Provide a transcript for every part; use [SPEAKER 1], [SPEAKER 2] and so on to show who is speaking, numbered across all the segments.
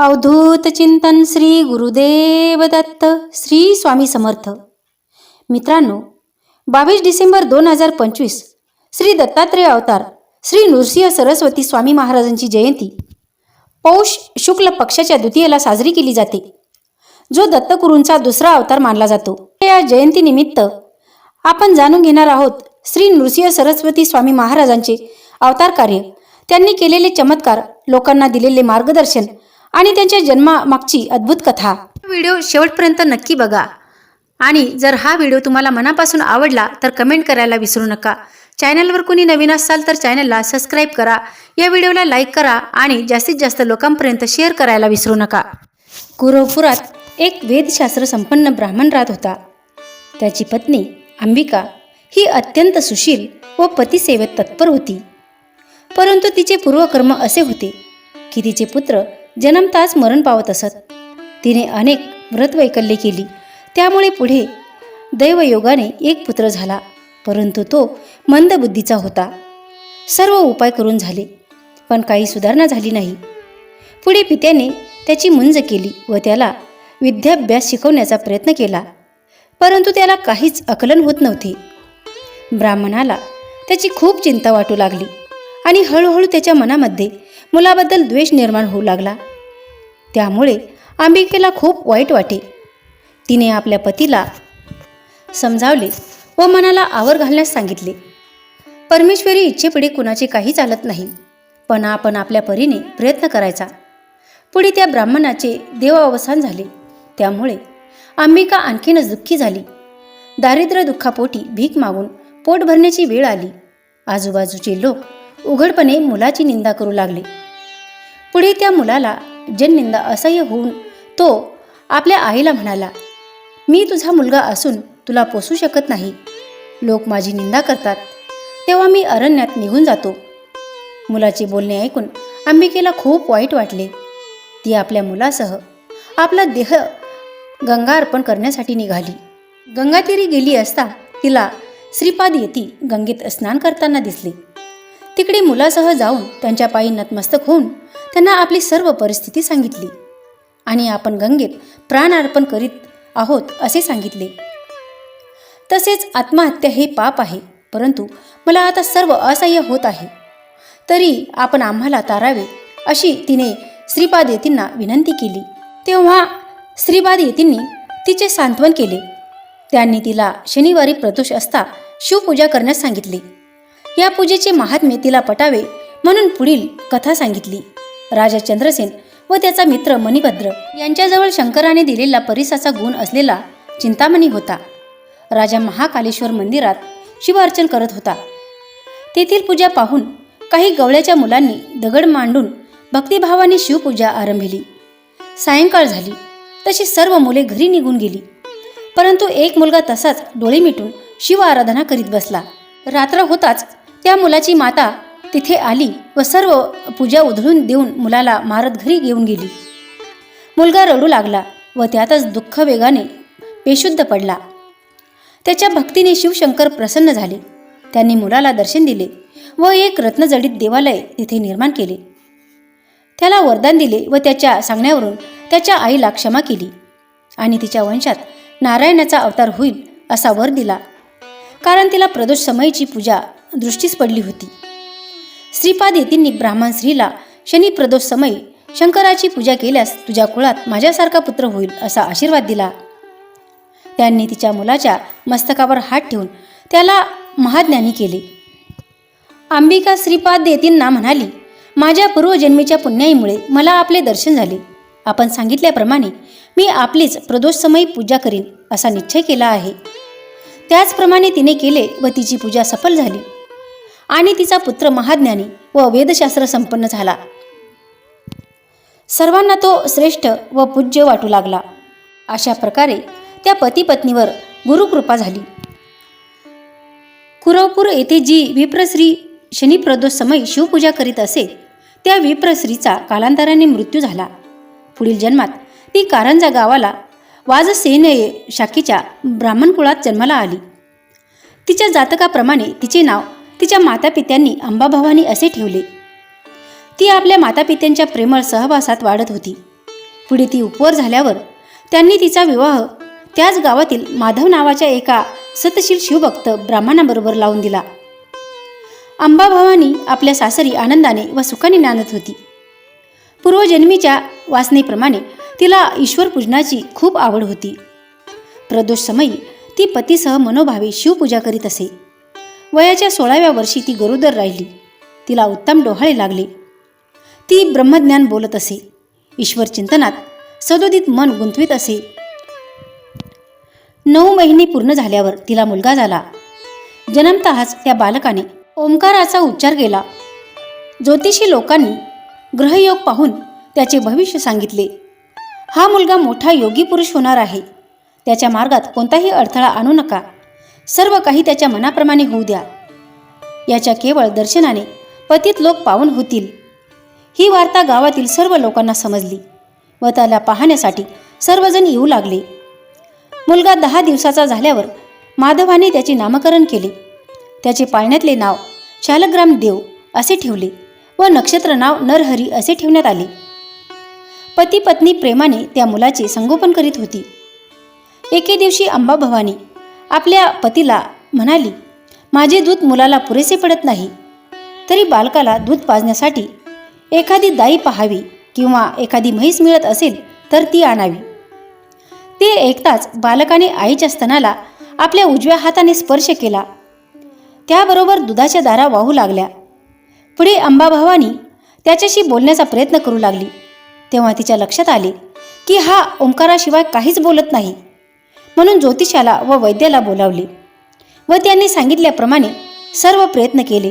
[SPEAKER 1] अवधूत चिंतन श्री गुरुदेव दत्त श्री स्वामी समर्थ. मित्रांनो बावीस डिसेंबर दोन हजार पंचवीस श्री दत्तात्रेय अवतार श्री नृसिंह सरस्वती स्वामी महाराजांची जयंती. पौष शुक्ल पक्षाच्या द्वितीयेला साजरी केली जाते जो दत्तगुरूंचा दुसरा अवतार मानला जातो. या जयंतीनिमित्त आपण जाणून घेणार आहोत श्री नृसिंह सरस्वती स्वामी महाराजांचे अवतार कार्य. त्यांनी केलेले चमत्कार लोकांना दिलेले मार्गदर्शन आणि त्यांच्या जन्मामागची अद्भुत कथा. व्हिडिओ शेवटपर्यंत नक्की बघा. आणि जर हा व्हिडिओ तुम्हाला मनापासून आवडला तर कमेंट करायला विसरू नका. चॅनलवर कोणी नवीन असाल तर चॅनलला सबस्क्राईब करा. या व्हिडिओला लाईक करा आणि जास्तीत जास्त लोकांपर्यंत शेअर करायला विसरू नका. कुरवपुरात एक वेदशास्त्र संपन्न ब्राह्मण राहत होता. त्याची पत्नी अंबिका ही अत्यंत सुशील व पतिसेवेत तत्पर होती. परंतु तिचे पूर्वकर्म असे होते की तिचे पुत्र जन्मताच मरण पावत असत. तिने अनेक व्रतवैकल्ये केली. त्यामुळे पुढे दैवयोगाने एक पुत्र झाला. परंतु तो मंदबुद्धीचा होता. सर्व उपाय करून झाले पण काही सुधारणा झाली नाही. पुढे पित्याने त्याची मुंज केली व त्याला विद्याभ्यास शिकवण्याचा प्रयत्न केला. परंतु त्याला काहीच आकलन होत नव्हते. ब्राह्मणाला त्याची खूप चिंता वाटू लागली आणि हळूहळू त्याच्या मनामध्ये मुलाबद्दल द्वेष निर्माण होऊ लागला. त्यामुळे अंबिकेला खूप वाईट वाटे. तिने आपल्या पतीला समजावले व मनाला आवर घालण्यास सांगितले. परमेश्वरी इच्छेपुढे कुणाचे काही चालत नाही पण आपण आपल्या परीने प्रयत्न करायचा. पुढे त्या ब्राह्मणाचे देवावसान झाले. त्यामुळे अंबिका आणखीनच दुःखी झाली. दारिद्र्य दुःखापोटी भीक मागून पोट भरण्याची वेळ आली. आजूबाजूचे लोक उघडपणे मुलाची निंदा करू लागले. पुढे त्या मुलाला जननिंदा असह्य होऊन तो आपल्या आईला म्हणाला मी तुझा मुलगा असून तुला पोसू शकत नाही. लोक माझी निंदा करतात. तेव्हा मी अरण्यात निघून जातो. मुलाचे बोलणे ऐकून अंबिकेला खूप वाईट वाटले. ती आपल्या मुलासह आपला देह गंगा अर्पण करण्यासाठी निघाली. गंगातीरी गेली असता तिला श्रीपाद येती गंगेत स्नान करताना दिसले. तिकडे मुलासह जाऊन त्यांच्या पायी नतमस्तक होऊन त्यांना आपली सर्व परिस्थिती सांगितली. आणि आपण गंगेत प्राण अर्पण करीत आहोत असे सांगितले. तसेच आत्महत्या हे पाप आहे परंतु मला आता सर्व असह्य होत आहे. तरी आपण आम्हाला तारावे अशी तिने श्रीपाद येतींना विनंती केली. तेव्हा श्रीपाद येतींनी तिचे सांत्वन केले. त्यांनी तिला शनिवारी प्रदोष असता शिवपूजा करण्यास सांगितली. या पूजेचे महात्म्य तिला पटावे म्हणून पुढील कथा सांगितली. राजा चंद्रसेन व त्याचा मित्र मणिभद्र यांच्याजवळ शंकराने दिलेला परिसाचा गुण असलेला चिंतामणी होता. राजा महाकालेश्वर मंदिरात शिवार्चन करत होता. तेथील पूजा पाहून काही गवळ्याच्या मुलांनी दगड मांडून भक्तिभावाने शिवपूजा आरंभिली. सायंकाळ झाली. तशी सर्व मुले घरी निघून गेली. परंतु एक मुलगा तसाच डोळे मिटून शिव आराधना करीत बसला. रात्र होताच त्या मुलाची माता तिथे आली व सर्व पूजा उधळून देऊन मुलाला मारत घरी घेऊन गेली. मुलगा रडू लागला व त्यातच दुःख वेगाने बेशुद्ध पडला. त्याच्या भक्तीने शिवशंकर प्रसन्न झाले. त्यांनी मुलाला दर्शन दिले व एक रत्नजडित देवालय तिथे निर्माण केले. त्याला वरदान दिले व त्याच्या सांगण्यावरून त्याच्या आईला क्षमा केली आणि तिच्या वंशात नारायणाचा अवतार होईल असा वर दिला. कारण तिला प्रदोष समयीची पूजा दृष्टीस पडली होती. श्रीपाद येतींनी ब्राह्मण स्त्रीला शनी प्रदोष समय शंकराची पूजा केल्यास तुझ्या कुळात माझ्यासारखा पुत्र होईल असा आशीर्वाद दिला. त्यांनी तिच्या मुलाच्या मस्तकावर हात ठेवून त्याला महाज्ञानी केले. अंबिका श्रीपाद देतींना म्हणाली माझ्या पूर्वजन्मीच्या पुण्याईमुळे मला आपले दर्शन झाले. आपण सांगितल्याप्रमाणे मी आपलीच प्रदोषसमयी पूजा करीन असा निश्चय केला आहे. त्याचप्रमाणे तिने केले व तिची पूजा सफल झाली. आणि तिचा पुत्र महाज्ञानी व वेदशास्त्र संपन्न झाला. सर्वांना तो श्रेष्ठ व पूज्य वाटू लागला. अशा प्रकारे त्या पतीपत्नीवर गुरुकृपा झाली. कुरवपूर येथे जी विप्रश्री शनिप्रदोष समय शिवपूजा करीत असे त्या विप्रश्रीचा कालांतराने मृत्यू झाला. पुढील जन्मात ती कारंजा गावाला वाजसेनये शाखेच्या ब्राह्मण कुळात जन्माला आली. तिच्या जातकाप्रमाणे तिचे नाव तिच्या मातापित्यांनी अंबाभवानी असे ठेवले. ती आपल्या मातापित्यांच्या प्रेमळ सहवासात वाढत होती. पुढे ती उपवर झाल्यावर त्यांनी तिचा विवाह त्याच गावातील माधव नावाच्या एका सतशील शिवभक्त ब्राह्मणाबरोबर लावून दिला. अंबाभवानी आपल्या सासरी आनंदाने व सुखाने नांदत होती. पूर्वजन्मीच्या वासनेप्रमाणे तिला ईश्वर पूजनाची खूप आवड होती. प्रदोष समयी ती पतीसह मनोभावे शिवपूजा करीत असे. वयाच्या सोळाव्या वर्षी ती गरोदर राहिली. तिला उत्तम डोहाळे लागले. ती ब्रह्मज्ञान बोलत असे. ईश्वर चिंतनात सदोदित मन गुंतवीत असे. नऊ महिने पूर्ण झाल्यावर तिला मुलगा झाला. जन्मतःच त्या बालकाने ओंकाराचा उच्चार केला. ज्योतिषी लोकांनी ग्रहयोग पाहून त्याचे भविष्य सांगितले. हा मुलगा मोठा योगी पुरुष होणार आहे. त्याच्या मार्गात कोणताही अडथळा आणू नका. सर्व काही त्याच्या मनाप्रमाणे होऊ द्या. याच्या केवळ दर्शनाने पतित लोक पावन होतील. ही वार्ता गावातील सर्व लोकांना समजली व त्याला पाहण्यासाठी सर्वजण येऊ लागले. मुलगा दहा दिवसाचा झाल्यावर माधवाने त्याचे नामकरण केले. त्याचे पाळण्यातले नाव शालग्राम देव असे ठेवले व नक्षत्र नाव नरहरी असे ठेवण्यात आले. पती पत्नी प्रेमाने त्या मुलाचे संगोपन करीत होती. एके दिवशी अंबाभवानी आपल्या पतीला म्हणाली माझे दूध मुलाला पुरेसे पडत नाही. तरी बालकाला दूध पाजण्यासाठी एखादी दाई पहावी किंवा एखादी म्हैस मिळत असेल तर ती आणावी. ते ऐकताच बालकाने आईच्या स्तनाला आपल्या उजव्या हाताने स्पर्श केला. त्याबरोबर दुधाच्या दारा वाहू लागल्या. पुढे अंबाभवानी त्याच्याशी बोलण्याचा प्रयत्न करू लागली. तेव्हा तिच्या लक्षात आले की हा ओंकाराशिवाय काहीच बोलत नाही. म्हणून ज्योतिषाला व वैद्याला बोलावले व त्यांनी सांगितल्याप्रमाणे सर्व प्रयत्न केले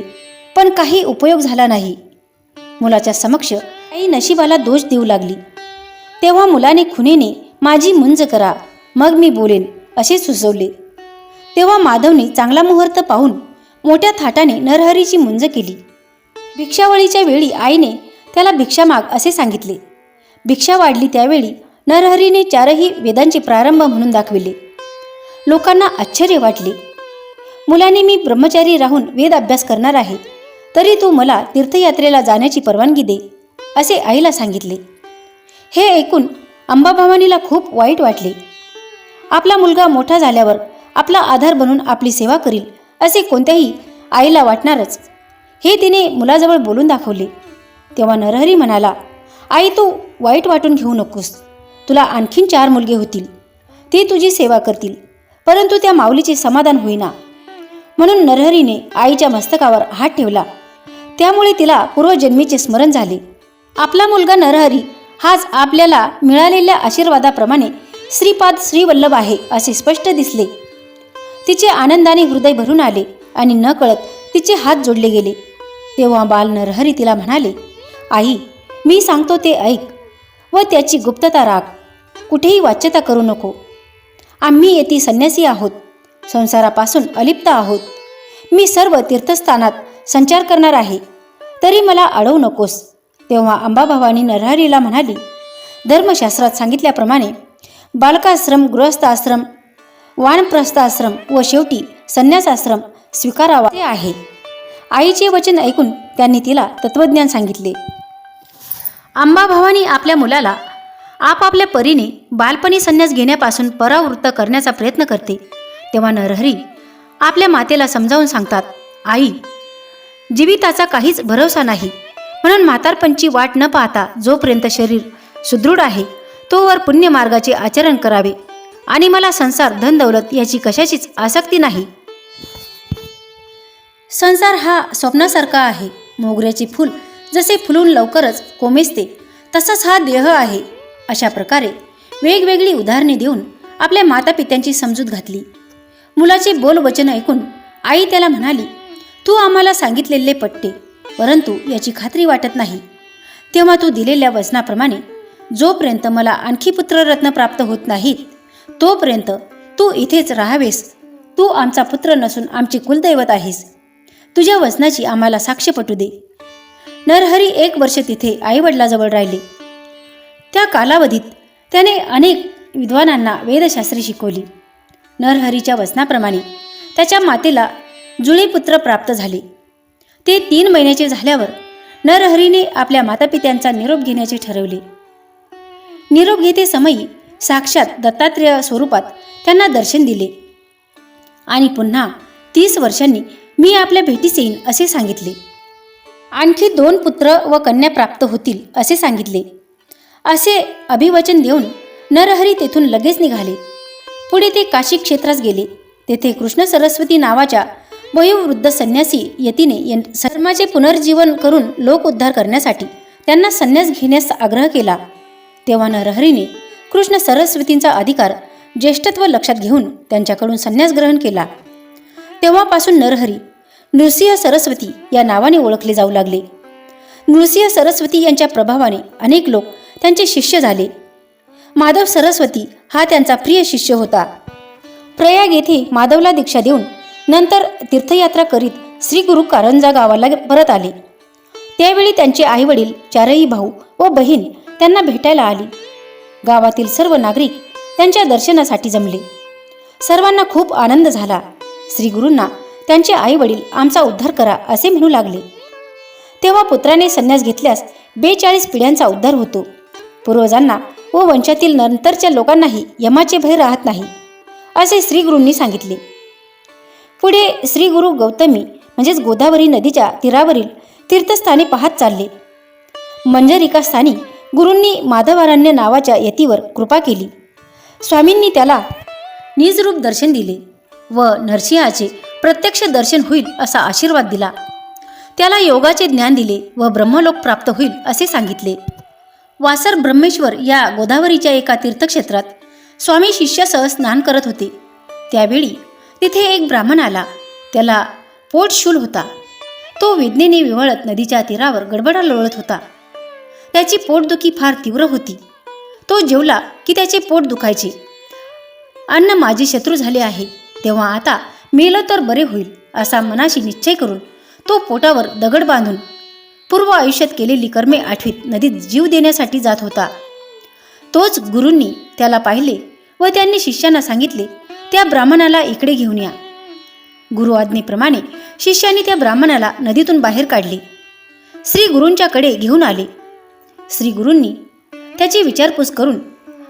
[SPEAKER 1] पण काही उपयोग झाला नाही. मुलाच्या समक्ष आई नशिबाला दोष देऊ लागली. तेव्हा मुलाने खुनेने माझी मुंज करा मग मी बोलेन असे सुचवले. तेव्हा माधवने चांगला मुहूर्त पाहून मोठ्या थाटाने नरहरीची मुंज केली. भिक्षावळीच्या वेळी आईने त्याला भिक्षा माग असे सांगितले. भिक्षा वाढली त्यावेळी नरहरीने चारही वेदांचे प्रारंभ म्हणून दाखविले. लोकांना आश्चर्य वाटले. मुलाने मी ब्रह्मचारी राहून वेद अभ्यास करणार आहे तरी तू मला तीर्थयात्रेला जाण्याची परवानगी दे असे आईला सांगितले. हे ऐकून अंबाभवानीला खूप वाईट वाटले. आपला मुलगा मोठा झाल्यावर आपला आधार बनून आपली सेवा करील असे कोणत्याही आईला वाटणारच. हे तिने मुलाजवळ बोलून दाखवले. तेव्हा नरहरी म्हणाला आई तू वाईट वाटून घेऊ नकोस. तुला आणखीन चार मुलगे होतील. ते तुझी सेवा करतील. परंतु त्या माऊलीचे समाधान होईना. म्हणून नरहरीने आईच्या मस्तकावर हात ठेवला. त्यामुळे तिला पूर्वजन्मीचे स्मरण झाले. आपला मुलगा नरहरी हाच आपल्याला मिळालेल्या आशीर्वादाप्रमाणे श्रीपाद श्रीवल्लभ आहे असे स्पष्ट दिसले. तिचे आनंदाने हृदय भरून आले आणि न कळत तिचे हात जोडले गेले. तेव्हा बाल नरहरी तिला म्हणाले आई मी सांगतो ते ऐक व त्याची गुप्तता राख. कुठेही वाच्यता करू नको. आम्ही येथे संन्यासी आहोत. संसारापासून अलिप्त आहोत. मी सर्व तीर्थस्थानात संचार करणार आहे. तरी मला अडवू नकोस. तेव्हा अंबाभवानी नरहरीला म्हणाली धर्मशास्त्रात सांगितल्याप्रमाणे बालकाश्रम गृहस्थाश्रम वानप्रस्थाश्रम व शेवटी संन्यासाश्रम स्वीकारावा आहे. आईचे वचन ऐकून त्यांनी तिला तत्वज्ञान सांगितले. अंबाभवानी आपल्या मुलाला आपापल्या परीने बालपणी संन्यास घेण्यापासून परावृत्त करण्याचा प्रयत्न करते. तेव्हा नरहरी आपल्या मातेला समजावून सांगतात आई जीविताचा काहीच भरोसा नाही. म्हणून म्हातारपणची वाट न पाहता जोपर्यंत शरीर सुदृढ आहे तोवर पुण्यमार्गाचे आचरण करावे. आणि मला संसार धन दौलत याची कशाचीच आसक्ती नाही. संसार हा स्वप्नासारखा आहे. मोगऱ्याचे फूल जसे फुलून लवकरच कोमेजते तसाच हा देह आहे. अशा प्रकारे वेगवेगळी उदाहरणे देऊन आपल्या मातापित्यांची समजूत घातली. मुलाचे बोल वचन ऐकून आई त्याला म्हणाली तू आम्हाला सांगितलेले पट्टे परंतु याची खात्री वाटत नाही. तेव्हा तू दिलेल्या वचनाप्रमाणे जोपर्यंत मला आणखी पुत्ररत्न प्राप्त होत नाहीत तोपर्यंत तू इथेच राहावेस. तू आमचा पुत्र नसून आमचे कुलदैवत आहेस. तुझ्या वचनाची आम्हाला साक्ष पटू दे. नरहरी एक वर्ष तिथे आईवडिलाजवळ राहिले. त्या कालावधीत त्याने अनेक विद्वानांना वेदशास्त्रे शिकवली. नरहरीच्या वचनाप्रमाणे त्याच्या मातेला जुळे पुत्र प्राप्त झाले. ते तीन महिन्याचे झाल्यावर नरहरीने आपल्या मातापित्यांचा निरोप घेण्याचे ठरवले. निरोप घेते समयी साक्षात दत्तात्रेय स्वरूपात त्यांना दर्शन दिले. आणि पुन्हा तीस वर्षांनी मी आपल्या भेटीस येईन असे सांगितले. आणखी दोन पुत्र व कन्या प्राप्त होतील असे सांगितले. असे अभिवचन देऊन नरहरी तेथून लगेच निघाले. पुढे ते काशी क्षेत्रास गेले. तेथे कृष्ण सरस्वती नावाच्या वयोवृद्ध संन्यासी यतीने धर्माचे पुनर्जीवन करून लोक उद्धार करण्यासाठी त्यांना संन्यास घेण्यास आग्रह केला. तेव्हा नरहरीने कृष्ण सरस्वतींचा अधिकार ज्येष्ठत्व लक्षात घेऊन त्यांच्याकडून संन्यास ग्रहण केला. तेव्हापासून नरहरी नृसिंह सरस्वती या नावाने ओळखले जाऊ लागले. नृसिंह सरस्वती यांच्या प्रभावाने अनेक लोक त्यांचे शिष्य झाले. माधव सरस्वती हा त्यांचा प्रिय शिष्य होता. प्रयाग येथे माधवला दीक्षा देऊन नंतर तीर्थयात्रा करीत श्री गुरु कारंजा गावाला परत आले. त्यावेळी त्यांचे आईवडील चारही भाऊ व बहीण त्यांना भेटायला आली. गावातील सर्व नागरिक त्यांच्या दर्शनासाठी जमले. सर्वांना खूप आनंद झाला. श्री गुरूंना त्यांचे आईवडील आमचा उद्धार करा असे म्हणू लागले. तेव्हा पुत्राने संन्यास घेतल्यास बेचाळीस पिढ्यांचा उद्धार होतो. पूर्वजांना व वंशातील नंतरच्या लोकांनाही यमाचे भय राहत नाही असे श्रीगुरूंनी सांगितले. पुढे श्री गुरु गौतमी म्हणजेच गोदावरी नदीच्या तीरावरील तीर्थस्थाने पाहत चालले. मंजरिका स्थानी गुरूंनी माधवारण्य नावाच्या यतीवर कृपा केली. स्वामींनी त्याला निजरूप दर्शन दिले व नरसिंहाचे प्रत्यक्ष दर्शन होईल असा आशीर्वाद दिला. त्याला योगाचे ज्ञान दिले व ब्रह्मलोक प्राप्त होईल असे सांगितले. वासर ब्रह्मेश्वर या गोदावरीच्या एका तीर्थक्षेत्रात स्वामी शिष्यासह स्नान करत होते. त्यावेळी तिथे एक ब्राह्मण आला. त्याला पोटशूल होता. तो वेदनेने विवळत नदीच्या तीरावर गडबडा लोळत होता. त्याची पोटदुखी फार तीव्र होती. तो जेवला की त्याचे पोट दुखायचे. अन्न माझे शत्रू झाले आहे. तेव्हा आता मेलं तर बरे होईल असा मनाशी निश्चय करून तो पोटावर दगड बांधून पूर्व आयुष्यात केलेली कर्मे आठवीत नदीत जीव देण्यासाठी जात होता. तोच गुरूंनी त्याला पाहिले व त्यांनी शिष्यांना सांगितले त्या ब्राह्मणाला इकडे घेऊन या. गुरु आज्ञेप्रमाणे शिष्यांनी त्या ब्राह्मणाला नदीतून बाहेर काढले. श्री गुरूंच्याकडे घेऊन आले. श्री गुरूंनी त्याची विचारपूस करून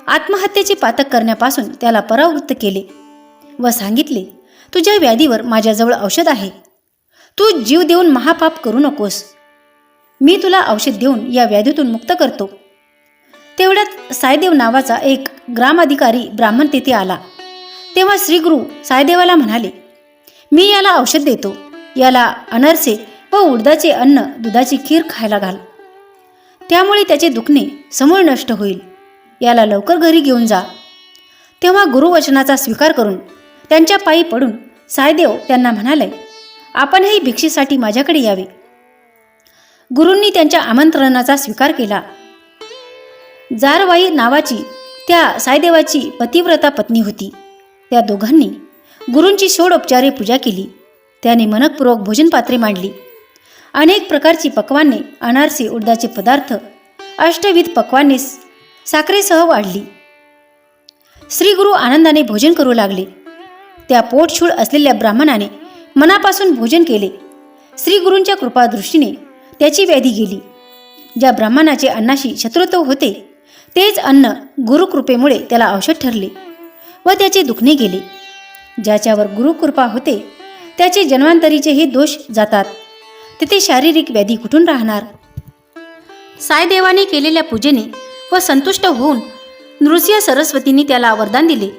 [SPEAKER 1] आत्महत्येचे पातक करण्यापासून त्याला परावृत्त केले व सांगितले तुझ्या व्याधीवर माझ्याजवळ औषध आहे. तू जीव देऊन महापाप करू नकोस. मी तुला औषध देऊन या व्याधीतून मुक्त करतो. तेवढ्यात सायदेव नावाचा एक ग्रामाधिकारी ब्राह्मण तेथे आला. तेव्हा श्रीगुरु सायदेवाला म्हणाले मी याला औषध देतो. याला अनरसे व उडदाचे अन्न दुधाची खीर खायला घाल. त्यामुळे त्याचे दुखणे समूळ नष्ट होईल. याला लवकर घरी घेऊन जा. तेव्हा गुरुवचनाचा स्वीकार करून त्यांच्या पायी पडून सायदेव त्यांना म्हणाले आपणही भिक्षेसाठी माझ्याकडे यावे. गुरूंनी त्यांच्या आमंत्रणाचा स्वीकार केला. जारवाई नावाची त्या सायदेवाची पतिव्रता पत्नी होती. त्या दोघांनी गुरूंची षोडोपचारे पूजा केली. त्याने मनकपूर्वक भोजनपात्रे मांडली. अनेक प्रकारची पक्वाने अनारसे उडदाचे पदार्थ अष्टविध पक्वाने साखरेसह वाढली. श्रीगुरु आनंदाने भोजन करू लागले. त्या पोटशूळ असलेल्या ब्राह्मणाने मनापासून भोजन केले. श्रीगुरूंच्या कृपादृष्टीने त्याची व्याधी गेली. ज्या ब्राह्मणाचे अन्नाशी शत्रुत्व होते तेच अन्न गुरुकृपेमुळे त्याला औषध ठरले व त्याचे दुखणे गेले. ज्याच्यावर गुरुकृपा होते त्याचे जन्मांतरीचेही दोष जातात. तिथे शारीरिक व्याधी कुठून राहणार? सायदेवाने केलेल्या पूजेने व संतुष्ट होऊन नृसिंह सरस्वतीने त्याला वरदान दिले.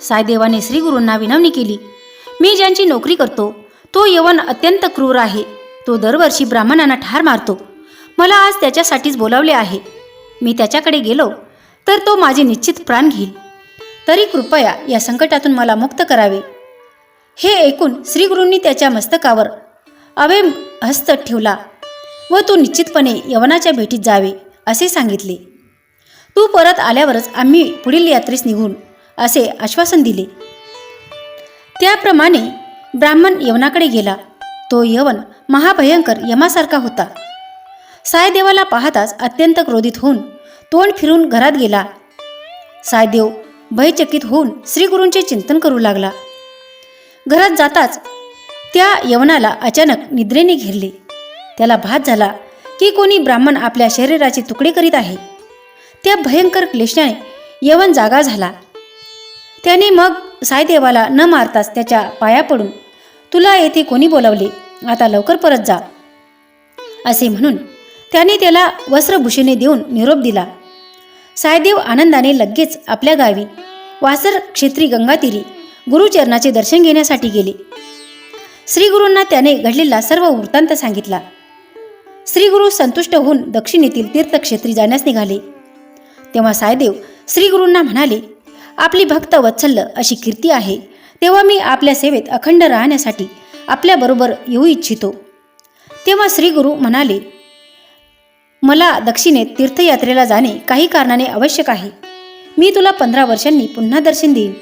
[SPEAKER 1] सायदेवाने श्रीगुरूंना विनवणी केली मी ज्यांची नोकरी करतो तो यवन अत्यंत क्रूर आहे. तो दरवर्षी ब्राह्मणांना ठार मारतो. मला आज त्याच्यासाठीच बोलावले आहे. मी त्याच्याकडे गेलो तर तो माझे निश्चित प्राण घेईल. तरी कृपया या संकटातून मला मुक्त करावे. हे ऐकून श्रीगुरूंनी त्याच्या मस्तकावर अवे हस्त ठेवला व तू निश्चितपणे यवनाच्या भेटीत जावे असे सांगितले. तू परत आल्यावरच आम्ही पुढील यात्रेस निघून असे आश्वासन दिले. त्याप्रमाणे ब्राह्मण यवनाकडे गेला. तो यवन महाभयंकर यमासारखा होता. सायदेवाला पाहताच अत्यंत क्रोधित होऊन तोंड फिरून घरात गेला. सायदेव भयचकित होऊन श्रीगुरूंचे चिंतन करू लागला. घरात जाताच त्या यवनाला अचानक निद्रेने घेरले. त्याला भात झाला की कोणी ब्राह्मण आपल्या शरीराचे तुकडे करीत आहे. त्या भयंकर क्लेशाने यवन जागा झाला. त्याने मग सायदेवाला न मारताच त्याच्या पाया पडून तुला येथे कोणी बोलावले? आता लवकर परत जा. असे म्हणून त्याने त्याला वस्त्रभूषणे देऊन निरोप दिला. सायदेव आनंदाने लगेच आपल्या गावी वासर क्षेत्री गंगातीरी गुरुचरणाचे दर्शन घेण्यासाठी गेले. श्रीगुरूंना त्याने घडलेला सर्व वृत्तांत सांगितला. श्रीगुरु संतुष्ट होऊन दक्षिणेतील तीर्थक्षेत्री जाण्यास निघाले. तेव्हा सायदेव श्रीगुरूंना म्हणाले आपली भक्त वत्सल्य अशी कीर्ती आहे. तेव्हा मी आपल्या सेवेत अखंड राहण्यासाठी आपल्याबरोबर येऊ इच्छितो. तेव्हा श्रीगुरू म्हणाले मला दक्षिणेत तीर्थयात्रेला जाणे काही कारणाने आवश्यक आहे. मी तुला पंधरा वर्षांनी पुन्हा दर्शन देईन.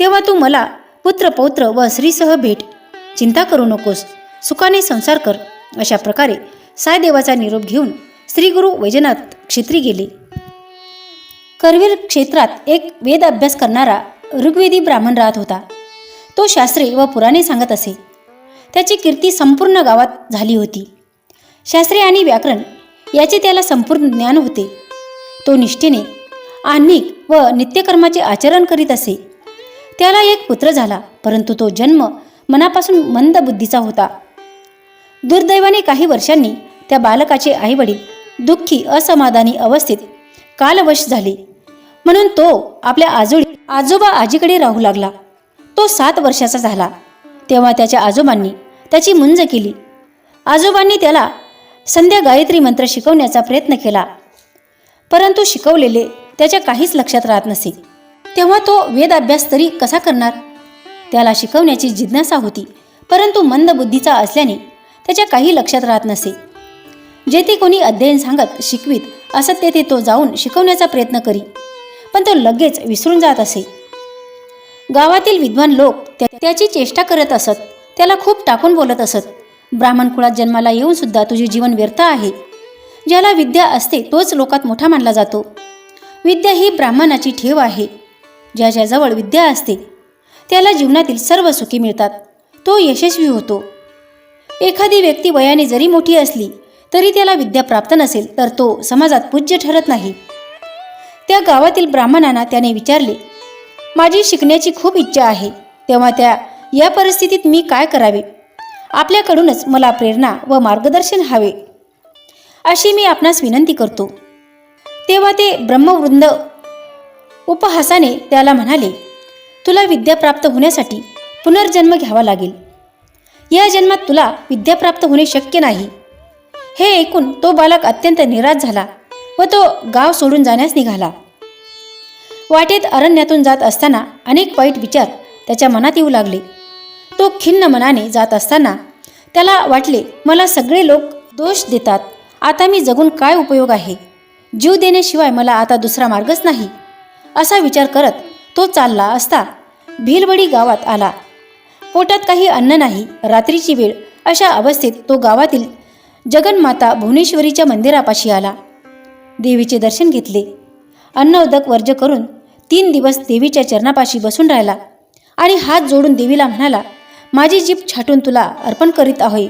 [SPEAKER 1] तेव्हा तू मला पुत्र पौत्र व स्त्रीसह भेट. चिंता करू नकोस. सुखाने संसार कर. अशा प्रकारे सायदेवाचा निरोप घेऊन श्रीगुरु वैजनाथ क्षेत्री गेले. करवीर क्षेत्रात एक वेद अभ्यास करणारा ऋग्वेदी ब्राह्मण राहत होता. तो शास्त्रे व पुराणे सांगत असे त्याची कीर्ती संपूर्ण गावात झाली होती. शास्त्रे आणि व्याकरण याचे त्याला संपूर्ण ज्ञान होते. तो निष्ठेने आह्निक व नित्यकर्माचे आचरण करीत असे. त्याला एक पुत्र झाला परंतु तो जन्म मनापासून मंद बुद्धीचा होता. दुर्दैवाने काही वर्षांनी त्या बालकाचे आईवडील दुःखी असमाधानी अवस्थेत कालवश झाले. म्हणून तो आपल्या आजोळी आजोबा आजीकडे राहू लागला. तो सात वर्षाचा झाला. तेव्हा त्याच्या आजोबांनी त्याची मुंज केली. आजोबांनी त्याला संध्या गायत्री मंत्र शिकवण्याचा प्रयत्न केला. परंतु शिकवलेले त्याच्या काहीच लक्षात राहत नसे. तेव्हा तो वेद अभ्यास तरी कसा करणार? त्याला शिकवण्याची जिज्ञासा होती परंतु मंद बुद्धीचा असल्याने त्याच्या काही लक्षात राहत नसे. जेथे कोणी अध्ययन सांगत शिकवीत असत तेथे तो जाऊन शिकवण्याचा प्रयत्न करी पण तो लगेच विसरून जात असे. गावातील विद्वान लोक त्या- त्याची चेष्टा करत असत. त्याला खूप टाकून बोलत असत. ब्राह्मण कुळात जन्माला येऊन सुद्धा तुझे जीवन व्यर्थ आहे. ज्याला विद्या असते तोच लोकात मोठा मानला जातो. विद्या ही ब्राह्मणाची ठेव आहे. ज्या ज्याजवळ विद्या असते त्याला जीवनातील सर्व सुखी मिळतात. तो यशस्वी होतो. एखादी व्यक्ती वयाने जरी मोठी असली तरी त्याला विद्या प्राप्त नसेल तर तो समाजात पूज्य ठरत नाही. त्या गावातील ब्राह्मणांना त्याने विचारले माझी शिकण्याची खूप इच्छा आहे. तेव्हा त्या या परिस्थितीत मी काय करावे? आपल्याकडूनच मला प्रेरणा व मार्गदर्शन हवे. अशी मी आपणास विनंती करतो. तेव्हा ते ब्रह्मवृंद उपहासाने त्याला म्हणाले तुला विद्या प्राप्त होण्यासाठी पुनर्जन्म घ्यावा लागेल. या जन्मात तुला विद्या प्राप्त होणे शक्य नाही. हे ऐकून तो बालक अत्यंत निराश झाला व तो गाव सोडून जाण्यास निघाला. वाटेत अरण्यातून जात असताना अनेक वाईट विचार त्याच्या मनात येऊ लागले. तो खिन्न मनाने जात असताना त्याला वाटले मला सगळे लोक दोष देतात. आता मी जगून काय उपयोग आहे? जीव देण्याशिवाय मला आता दुसरा मार्गच नाही. असा विचार करत तो चालला असता. भिलवडी गावात आला. पोटात काही अन्न नाही रात्रीची वेळ. अशा अवस्थेत तो गावातील जगन्माता भुवनेश्वरीच्या मंदिरापाशी आला. देवीचे दर्शन घेतले. अन्न उदक वर्ज करून तीन दिवस देवीच्या चरणापाशी बसून राहिला आणि हात जोडून देवीला म्हणाला माझी जीभ छाटून तुला अर्पण करीत आहे.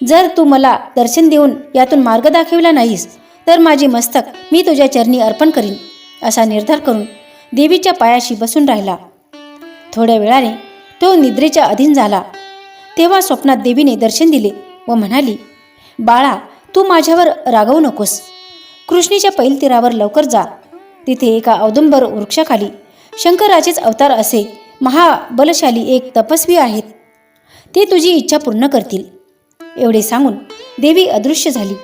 [SPEAKER 1] जर तू मला दर्शन देऊन यातून मार्ग दाखविला नाहीस तर माझे मस्तक मी तुझ्या चरणी अर्पण करीन असा निर्धार करून देवीच्या पायाशी बसून राहिला. थोड्या वेळाने तो निद्रेच्या अधीन झाला. तेव्हा स्वप्नात देवीने दर्शन दिले व म्हणाली बाळा तू माझ्यावर रागवू नकोस. कृष्णीच्या पैल तीरावर लवकर जा. तिथे एका औदुंबर वृक्षाखाली शंकराचेच अवतार असे महाबलशाली एक तपस्वी आहेत. ते तुझी इच्छा पूर्ण करतील. एवढे सांगून देवी अदृश्य झाली.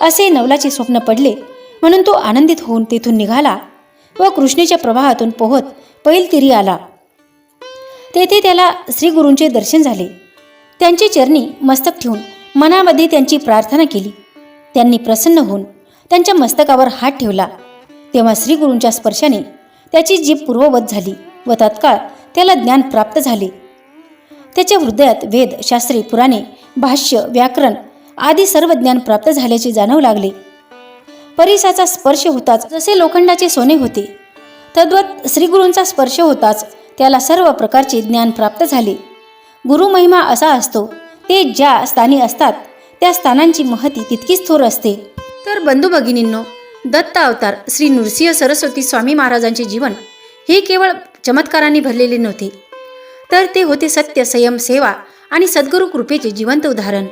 [SPEAKER 1] असे नवलाचे स्वप्न पडले म्हणून तो आनंदित होऊन तेथून निघाला व कृष्णेच्या प्रवाहातून पोहत पैलतिरी आला. तेथे त्याला श्रीगुरूंचे दर्शन झाले. त्यांची चरणी मस्तक ठेवून मनामध्ये त्यांची प्रार्थना केली. त्यांनी प्रसन्न होऊन त्यांच्या मस्तकावर हात ठेवला. तेव्हा श्रीगुरूंच्या स्पर्शाने त्याची जीभ पूर्ववत झाली. व तत्काळ त्याला ज्ञान प्राप्त झाले. त्याच्या हृदयात वेद शास्त्री पुराणे भाष्य व्याकरण आदी सर्व ज्ञान प्राप्त झाल्याचे जाणवू लागले. परिसाचा स्पर्श होताच जसे लोखंडाचे सोने होते तद्वत श्रीगुरूंचा स्पर्श होताच त्याला सर्व प्रकारचे ज्ञान प्राप्त झाले. गुरुमहिमा असा असतो ते ज्या स्थानी असतात त्या स्थानांची महती तितकीच थोर असते. तर बंधू भगिनींनो दत्त अवतार श्री नृसिंह सरस्वती स्वामी महाराजांचे जीवन हे केवळ चमत्कारांनी भरलेले नव्हते. तर ते होते सत्य संयम सेवा आणि सद्गुरू कृपेचे जिवंत उदाहरण.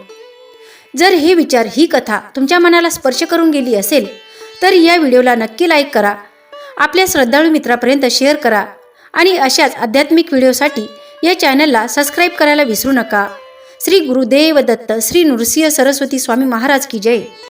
[SPEAKER 1] जर हे विचार ही कथा तुमच्या मनाला स्पर्श करून गेली असेल तर या व्हिडिओला नक्की लाईक करा आपल्या श्रद्धाळू मित्रापर्यंत शेअर करा आणि अशाच आध्यात्मिक व्हिडिओसाठी या चॅनलला सबस्क्राईब करायला विसरू नका. श्री गुरुदेव दत्त श्री नृसिंह सरस्वती स्वामी महाराज की जय.